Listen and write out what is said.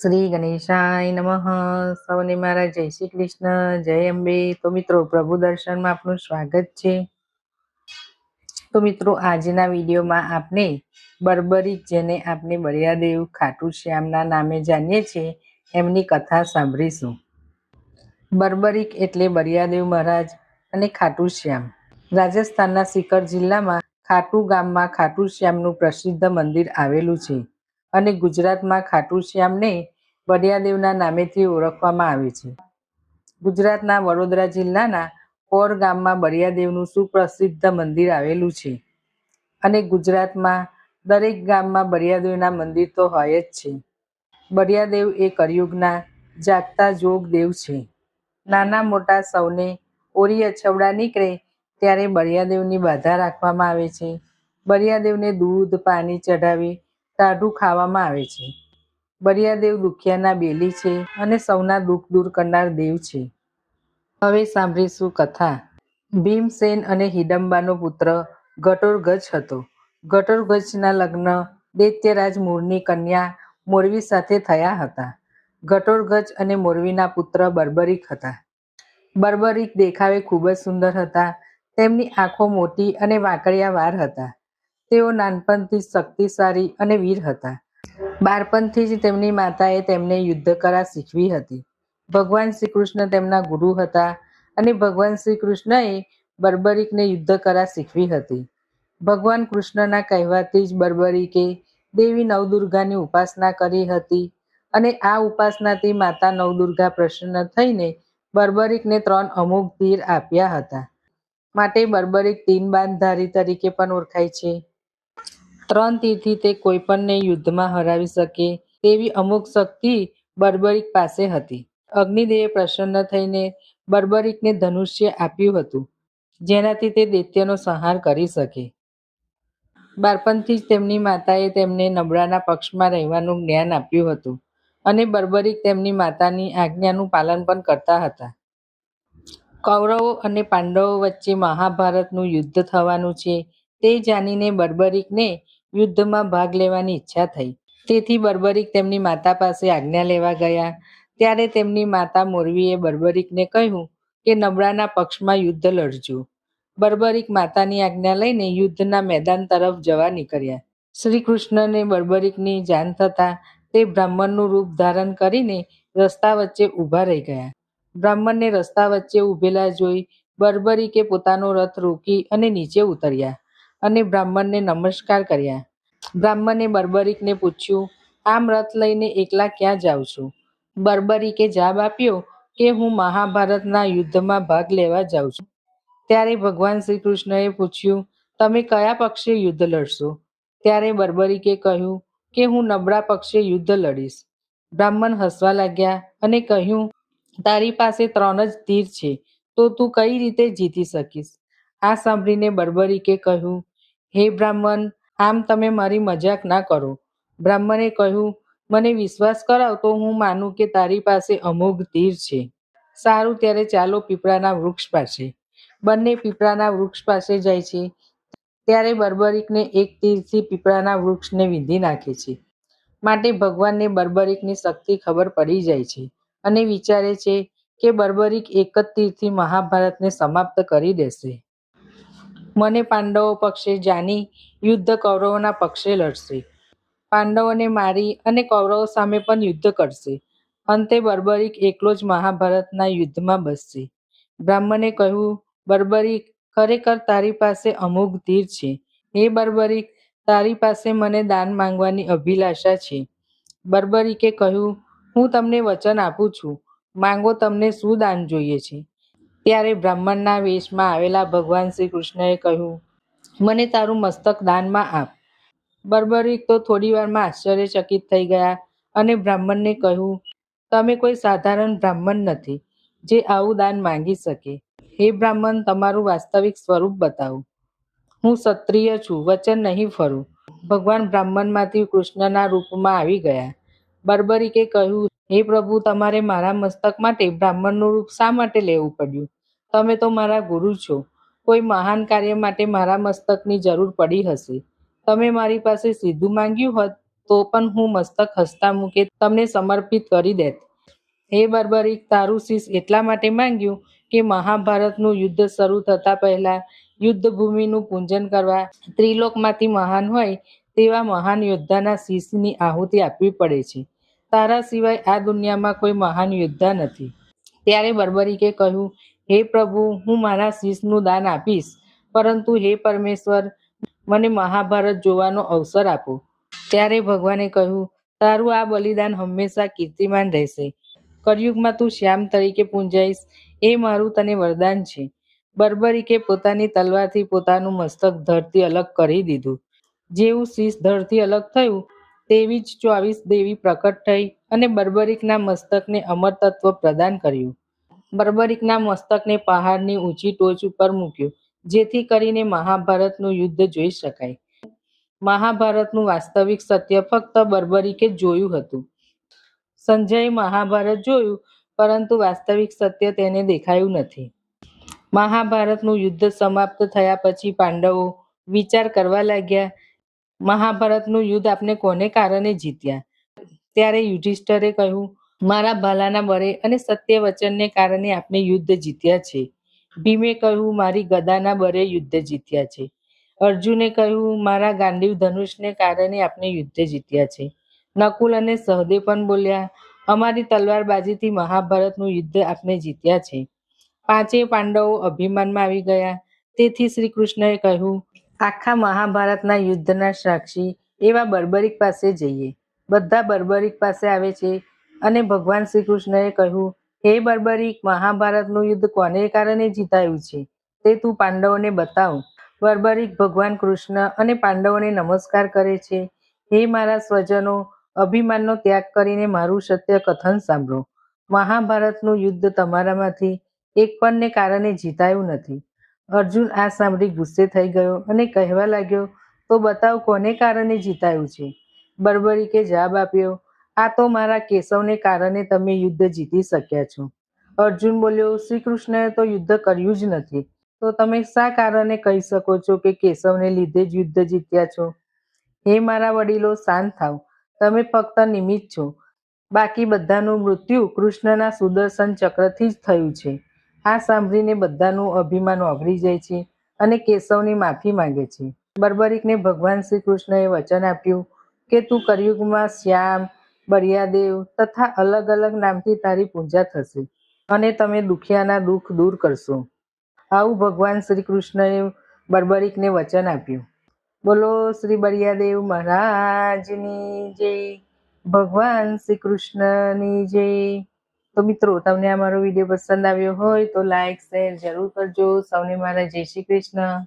શ્રી ગણેશાય નમઃ. સૌને મારા જય શ્રી કૃષ્ણ, જય અંબે. તો મિત્રો, પ્રભુ દર્શનમાં આપનું સ્વાગત છે. તો મિત્રો, આજના વિડીયોમાં આપણે બર્બરિક જેને આપણે બરિયાદેવ ખાટુ શ્યામના નામે જાણીએ છીએ, એમની કથા સાંભળીશું. બર્બરિક એટલે બરિયાદેવ મહારાજ અને ખાટુ શ્યામ. રાજસ્થાનના સિકર જિલ્લામાં ખાટુ ગામમાં ખાટુ શ્યામનું પ્રસિદ્ધ મંદિર આવેલું છે. અને ગુજરાતમાં ખાટુ શ્યામને બરિયાદેવના નામેથી ઓળખવામાં આવે છે. ગુજરાતના વડોદરા જિલ્લાના કોર ગામમાં બરિયાદેવનું સુપ્રસિદ્ધ મંદિર આવેલું છે અને ગુજરાતમાં દરેક ગામમાં બરિયાદેવના મંદિર તો હોય જ છે. બરિયાદેવ એ કરિયુગના જાગતા જોગ દેવ છે. નાના મોટા સૌને ઓરી અછવડા નીકળે ત્યારે બરિયાદેવની બાધા રાખવામાં આવે છે. બરિયાદેવને દૂધ, પાણી ચઢાવી ટાઢું ખાવામાં આવે છે. બરિયાદેવ દુખિયાના બેલી છે અને સૌના દુઃખ દૂર કરનાર દેવ છે. હવે સાંભળીશું કથા. ભીમસેન અને હિડમ્બાનો પુત્ર ગટોરગજ હતો. ઘટોરગજના લગ્ન દૈત્યરાજ મૂળની કન્યા મોરવી સાથે થયા હતા. ગટોરગજ અને મોરવીના પુત્ર બર્બરિક હતા. બર્બરિક દેખાવે ખૂબ જ સુંદર હતા. તેમની આંખો મોટી અને વાંકડિયાવાર હતા. તેઓ નાનપણથી શક્તિશાળી અને વીર હતા. બાળપણથી જ તેમની માતાએ તેમને યુદ્ધ કળા શીખવી હતી. ભગવાન શ્રી કૃષ્ણ તેમના ગુરુ હતા અને ભગવાન શ્રી કૃષ્ણએ બર્બરિકને યુદ્ધ કળા શીખવી હતી. ભગવાન કૃષ્ણના કહેવાથી જ બર્બરિકે દેવી નવદુર્ગાની ઉપાસના કરી હતી અને આ ઉપાસનાથી માતા નવદુર્ગા પ્રસન્ન થઈને બર્બરિકને ત્રણ અમુક તીર આપ્યા હતા. માટે બર્બરિક તીન બાંધધારી તરીકે પણ ઓળખાય છે. ત્રણ તીરથી તે કોઈપણને યુદ્ધમાં હરાવી શકે તેવી અમુક શક્તિ બર્બરિક પાસે હતી. અગ્નિદેવે પ્રસન્ન થઈને બર્બરિકને ધનુષ્ય આપ્યું હતું, જેનાથી તે દૈત્યનો સંહાર કરી શકે. બાળપણથી જ તેમની માતાએ તેમને નબળાના પક્ષમાં રહેવાનું જ્ઞાન આપ્યું હતું અને બર્બરિક તેમની માતાની આજ્ઞાનું પાલન પણ કરતા હતા. કૌરવો અને પાંડવો વચ્ચે મહાભારતનું યુદ્ધ થવાનું છે તે જાણીને બર્બરિકને યુદ્ધમાં ભાગ લેવાની ઈચ્છા થઈ. તેથી બર્બરિક તેમની માતા પાસે આજ્ઞા લેવા ગયા. ત્યારે તેમની માતા મોરવીએ બર્બરિકને કહ્યું કે નબળાના પક્ષમાં યુદ્ધ લડજો. બર્બરિક માતાની આજ્ઞા લઈને યુદ્ધના મેદાન તરફ જવા નીકળ્યા. શ્રી કૃષ્ણને બર્બરિકની જાણ થતાં તે બ્રાહ્મણનું રૂપ ધારણ કરીને રસ્તા વચ્ચે ઊભા રહી ગયા. બ્રાહ્મણને રસ્તા વચ્ચે ઊભેલા જોઈ બર્બરિકે પોતાનો રથ રોકી અને નીચે ઉતર્યા. અને બ્રાહ્મણને નમસ્કાર કર્યા. બ્રાહ્મણે બર્બરિકને પૂછ્યું આમ રથ લઈને એકલા ક્યાં જાઉં છું બર્બરિકે જવાબ આપ્યો કે, હું મહાભારતના યુદ્ધમાં ભાગ લેવા જાઉં છું ત્યારે ભગવાન શ્રી કૃષ્ણએ પૂછ્યું, તમે કયા પક્ષે યુદ્ધ લડશો ત્યારે બર્બરિકે કહ્યું કે, હું નબળા પક્ષે યુદ્ધ લડીશ બ્રાહ્મણ હસવા લાગ્યા અને કહ્યું, તારી પાસે ત્રણ જ તીર છે, તો તું કઈ રીતે જીતી શકીશ આ સાંભળીને બર્બરિકે કહ્યું હે બ્રાહ્મણ, આમ તમે મારી મજાક ના કરો. બ્રાહ્મણે કહ્યું, મને વિશ્વાસ કરાવ તો હું માનું કે તારી પાસે અમોઘ તીર છે. સારું, ત્યારે ચાલો પીપળાના વૃક્ષ પાસે. બંને પીપળાના વૃક્ષ પાસે જાય છે. ત્યારે બર્બરિકને એક તીરથી પીપળાના વૃક્ષને વિંધી નાખે છે. માટે ભગવાનને બર્બરિકની શક્તિ ખબર પડી જાય છે અને વિચારે છે કે બર્બરિક એક જ તીરથી મહાભારતને સમાપ્ત કરી દેશે. મને પાંડવો પક્ષે જાની યુદ્ધ કૌરવોના પક્ષે લડશે. પાંડવોને મારી અને કૌરવો સામે પણ યુદ્ધ કરશે. અંતે બર્બરિક એકલો જ મહાભારતના યુદ્ધમાં બસશે. બ્રાહ્મણે કહ્યું, બર્બરિક, ખરેખર તારી પાસે અમુક તીર છે. હે બર્બરિક, તારી પાસે મને દાન માંગવાની અભિલાષા છે. બર્બરિકે કહ્યું, હું તમને વચન આપું છું. માંગો તમને શું દાન જોઈએ છે? ત્યારે બ્રાહ્મણના વેશમાં આવેલા ભગવાન શ્રી કૃષ્ણએ કહ્યું, મને તારું મસ્તક દાનમાં આપ. બર્બરિક તો થોડી વારમાં આશ્ચર્યચકિત થઈ ગયા અને બ્રાહ્મણને કહ્યું, તમે કોઈ સાધારણ બ્રાહ્મણ નથી જે આવું દાન માંગી શકે. હે બ્રાહ્મણ, તમારું વાસ્તવિક સ્વરૂપ બતાવો. હું ક્ષત્રિય છું, વચન નહીં ફરું. ભગવાન બ્રાહ્મણમાંથી કૃષ્ણના રૂપમાં આવી ગયા. બર્બરિકે કહ્યું, હે પ્રભુ, તમારે મારા મસ્તક માટે બ્રાહ્મણનું રૂપ શા માટે લેવું પડ્યું? તમે તો મારા ગુરુ છો. કોઈ મહાન કાર્ય માટે મારા મસ્તકની જરૂર પડી હશે. તમે મારી પાસે સીધું માંગ્યું હોત, તો પણ હું મસ્તક હસતા મૂકે તમને સમર્પિત કરી દેત. હે બર્બરિક, તારું શીશ એટલા માટે માંગ્યું કે મહાભારતનું યુદ્ધ શરૂ થતા પહેલા યુદ્ધ ભૂમિનું પૂજન કરવા ત્રિલોકમાંથી મહાન હોય તેવા મહાન યોદ્ધાના શીશની આહુતિ આપવી પડે છે. તારા સિવાય આ દુનિયામાં કોઈ મહાન યોદ્ધા નથી. ત્યારે બર્બરીકે કહ્યું હે પ્રભુ, હું મારા શીશનું દાન આપીશ. પરંતુ હે પરમેશ્વર, મને મહાભારત જોવાનો અવસર આપો. ત્યારે ભગવાને કહ્યું, તારું આ બલિદાન હંમેશા કીર્તિમાન રહેશે. કળિયુગમાં તું શ્યામ તરીકે પૂંજાઈશ. એ મારું તને વરદાન છે. બર્બરીકે પોતાની તલવારથી પોતાનું મસ્તક ધરથી અલગ કરી દીધું. જેવું શીશ ધરથી અલગ થયું, તેવી જ ચોવીસ દેવી પ્રકટ થઈ અને બર્બરીકના મસ્તકને અમર તત્વ પ્રદાન કર્યું. બર્બરીકના મસ્તકને પહાડની ઊંચી ટોચ ઉપર મૂક્યું, જેથી કરીને મહાભારતનું યુદ્ધ જોઈ શકાય. મહાભારતનું વાસ્તવિક સત્ય ફક્ત બર્બરીકે જોયું હતું. સંજયે મહાભારત જોયું, પરંતુ વાસ્તવિક સત્ય તેને દેખાયું નથી. મહાભારતનું યુદ્ધ સમાપ્ત થયા પછી પાંડવો વિચાર કરવા લાગ્યા, મહાભારતનું યુદ્ધ આપણે કોને કારણે જીત્યા? ત્યારે યુધિષ્ઠરે કહ્યું મારા ભાલાના બળે અને સત્ય વચનને કારણે આપણે યુદ્ધ જીત્યા છે. ભીમે કહ્યું, મારી ગદાના બળે યુદ્ધ જીત્યા છે. અર્જુને કહ્યું, મારા ગાંડીવ ધનુષને કારણે આપણે યુદ્ધ જીત્યા છે. નકુલ અને સહદેવ પણ બોલ્યા, અમારી તલવારબાજીથી મહાભારતનું યુદ્ધ આપણે જીત્યા છે. પાંચેય પાંડવો અભિમાનમાં આવી ગયા. તેથી શ્રી કૃષ્ણએ કહ્યું, આખા મહાભારતના યુદ્ધના સાક્ષી એવા બર્બરિક પાસે જઈએ. બધા બર્બરિક પાસે આવે છે. અને ભગવાન શ્રી કૃષ્ણએ કહ્યું, હે બર્બરિક મહાભારતનું યુદ્ધ કોને કારણે જીતાયું છે? તે તું પાંડવોને બતાવ. બર્બરિક ભગવાન કૃષ્ણ અને પાંડવોને નમસ્કાર કરે છે. હે મારા સ્વજનો, અભિમાનનો ત્યાગ કરીને મારું સત્ય કથન સાંભળો. મહાભારતનું યુદ્ધ તમારામાંથી એક પણને કારણે જીતાયું નથી. અર્જુન આ સાંભળી ગુસ્સે થઈ ગયો અને કહેવા લાગ્યો, તો બતાવ કોને કારણે જીતાયું છે? બર્બરીકે જવાબ આપ્યો આ તો મારા કેશવને કારણે તમે યુદ્ધ જીતી શક્યા છો. અર્જુન બોલ્યો શ્રી કૃષ્ણએ તો યુદ્ધ કર્યું જ નથી. તો તમે શા કારણે કહી શકો છો કે કેશવને લીધે જ યુદ્ધ જીત્યા છો? હે મારા વડીલો, શાંત થાવ તમે ફક્ત નિમિત્ત છો. બાકી બધાનું મૃત્યુ કૃષ્ણના સુદર્શન ચક્રથી જ થયું છે. આ સાંભળીને બધાનું અભિમાન ઓગળી જાય છે અને કેશવની માફી માંગે છે. બર્બરિકને ભગવાન શ્રી કૃષ્ણએ વચન આપ્યું કે, તું કરિયુગમાં શ્યામ બરિયાદેવ તથા અલગ અલગ નામથી તારી પૂજા થશે. અને તમે દુખિયાના દુઃખ દૂર કરશો. આવું ભગવાન શ્રી કૃષ્ણએ બર્બરિકને વચન આપ્યું. બોલો શ્રી બરિયાદેવ મહારાજની જય. ભગવાન શ્રી કૃષ્ણની જય. તો મિત્રો, તમને આ મારો વીડિયો પસંદ આવ્યો હોય તો લાઈક શેર જરૂર કરજો. સૌને મારા જય શ્રી કૃષ્ણ.